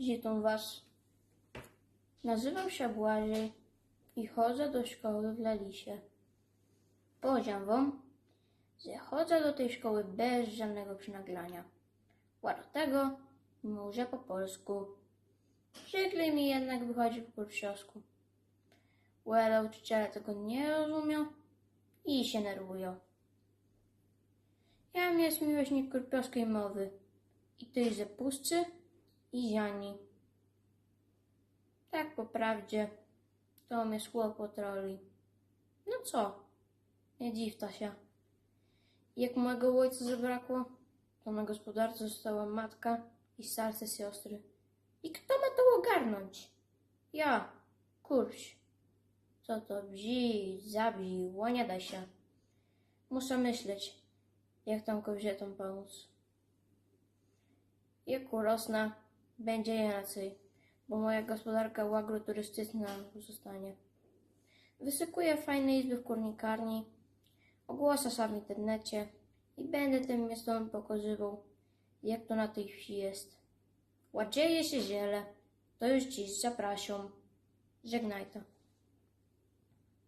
Zitom was. Nazywam się Błażej i chodzę do szkoły w Lalisie. Powiedziałem wam, że chodzę do tej szkoły bez żadnego przynaglania. A do tego mówię po polsku. Zwykle mi jednak wychodzi po polsku. Ale nauczyciele tego nie rozumią i się nerwują. Ja jest miłośnik kurpiowskiej mowy i tej ze pusty i ziani. Tak po prawdzie, to mnie szło po troli. No co, nie dziwta się. Jak mojego ojca zabrakło, to na gospodarce została matka i starsze siostry. I kto ma to ogarnąć? Ja, kurś. Co to bzi, zabzi, łania da się. Muszę myśleć, jak tam kobietom pomóc. Jak urosnę, będzie inaczej, bo moja gospodarka agroturystyczna zostanie. Wysykuję fajne izby w kurnikarni, ogłoszę się w internecie i będę tym miastom pokazywał, jak to na tej wsi jest. Ładzieje się ziele, to już dziś zapraszam. Żegnaj to.